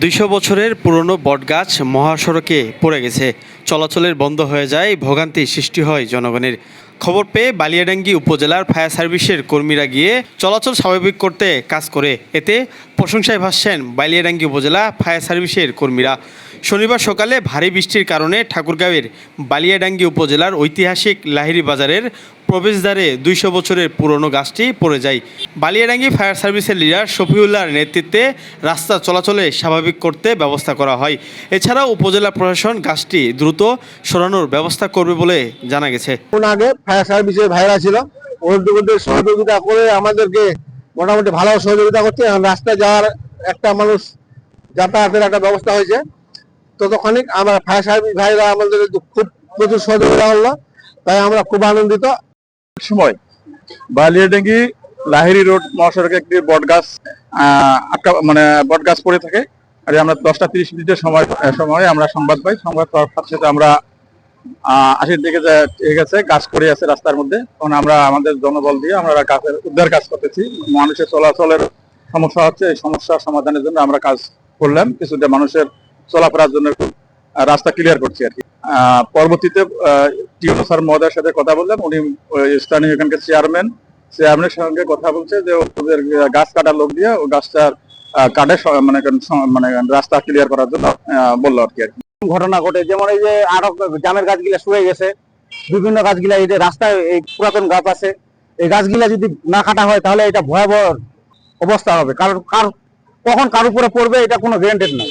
দুইশো বছরের পুরনো বটগাছ মহাসড়কে পড়ে গেছে। চলাচলের বন্ধ হয়ে যায়, ভোগান্তি সৃষ্টি হয় জনগণের। খবর পেয়ে বালিয়াডাঙ্গি উপজেলার ফায়ার সার্ভিসের কর্মীরা গিয়ে চলাচল স্বাভাবিক করতে কাজ করে। এতে প্রশংসায় ভাসছেন বালিয়াডাঙ্গি উপজেলা ফায়ার সার্ভিসের কর্মীরা। শনিবার সকালে ভারী বৃষ্টির কারণে ঠাকুরগাঁওয়ের বালিয়াডাঙ্গি উপজেলার ঐতিহাসিক লাহিড়ি বাজারের প্রবেশদ্বারে দুইশো বছরের পুরনো গাছটি পড়ে যায়। বালিয়াডাঙ্গি ফায়ার সার্ভিসের লিডার শফিউল্লাহর নেতৃত্বে রাস্তা চলাচলে স্বাভাবিক করতে ব্যবস্থা করা হয়। এছাড়াও উপজেলা প্রশাসন গাছটি দ্রুত সরানোর ব্যবস্থা করবে বলে জানা গেছে। আগে ফায়ার সার্ভিসের ভাইরা ছিল। সহযোগিতা করে আমাদেরকে মোটামুটি ভালো সহযোগিতা করছে। রাস্তায় যাওয়ার একটা মানুষ যাতায়াতের একটা ব্যবস্থা হয়েছে। ততক্ষণিক আমরা ফায়ার সার্ভিস ভাইরা আমাদের খুব প্রচুর সহযোগিতা করল। তাই আমরা খুব আনন্দিত। সময়। বালিয়াডাঙ্গি লাহিরি রোড মহাসড়কে একটি বট গাছ আহ, আটকা মানে বট গাছ পড়ে থাকে। আর আমরা দশটা তিরিশ মিনিটের সময় সময় আমরা সংবাদ পাই। সংবাদ পাওয়ার সাথে সাথে আমরা আশির দিকে যে ঠিক আছে গাছ পড়ে আছে রাস্তার মধ্যে। তখন আমরা আমাদের জনবল দিয়ে আমরা গাছের উদ্ধার কাজ করতেছি। মানুষের চলাচলের সমস্যা হচ্ছে এই সমস্যার সমাধানের জন্য আমরা কাজ করলাম। কিছুটা মানুষের চলাফেরার জন্য রাস্তা ক্লিয়ার করছি আর কি। পরবর্তীতে টিউনো স্যার মহোদয়ের সাথে কথা বললাম উনি স্থানীয় এখানকার চেয়ারম্যান চেয়ারম্যানের সঙ্গে কথা বলছে যে ওদের গাছ কাটার লোক দিয়ে ও গাছটার কাটে মানে মানে রাস্তা ক্লিয়ার করার জন্য বলল আর কি আর। ঘটনা ঘটে, যেমন এই যে আরও জামের গাছগুলা শুয়ে গেছে, বিভিন্ন গাছগুলা এই যে রাস্তায় এই পুরাতন গাছ আছে, এই গাছগুলা যদি না কাটা হয়, তাহলে এটা ভয়াবহ অবস্থা হবে। কারণ, কার, কখন কার উপরে পড়বে, এটা কোনো গ্যারান্টেড নাই।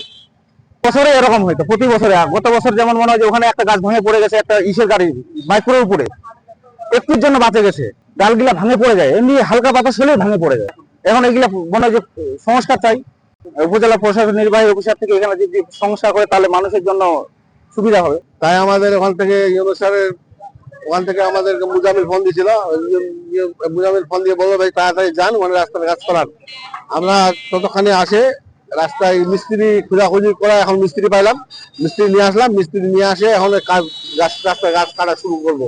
বছরে এরকম হয়তো, প্রতি বছরে। গত বছর যেমন মনে হয় যে ওখানে একটা গাছ ভেঙে পড়ে গেছে, একটা ইসের গাড়ি মাইক্রোর উপরে। একটুর জন্য বাঁচে গেছে। ডালগুলা ভাঙে পড়ে যায়। এমনি হালকা বাতাস হলেই ভাঙে পড়ে যায়। এখন এগুলা মনে হয় যে সংস্কার চাই। উপজেলা প্রশাসন, নির্বাহী অফিসার থেকে এখানে যদি সংস্কার করে, তাহলে মানুষের জন্য সুবিধা হবে। তাই আমাদের ওখান থেকে ইউনো স্যারের ওখান থেকে আমাদের মুজামিল ফোন দিয়েছিল। মুজামিল ফোন দিয়ে বলল, ভাই, তাড়াতাড়ি যান মানে রাস্তার কাজ করার আমরা ততক্ষণে আসে রাস্তায় মিস্ত্রি খোঁজাখুঁজি করা এখন মিস্ত্রি পাইলাম। মিস্ত্রি নিয়ে আসলাম, মিস্ত্রি নিয়ে আসে এখন কাজ রাস্তায় গাছ কাটা শুরু করব।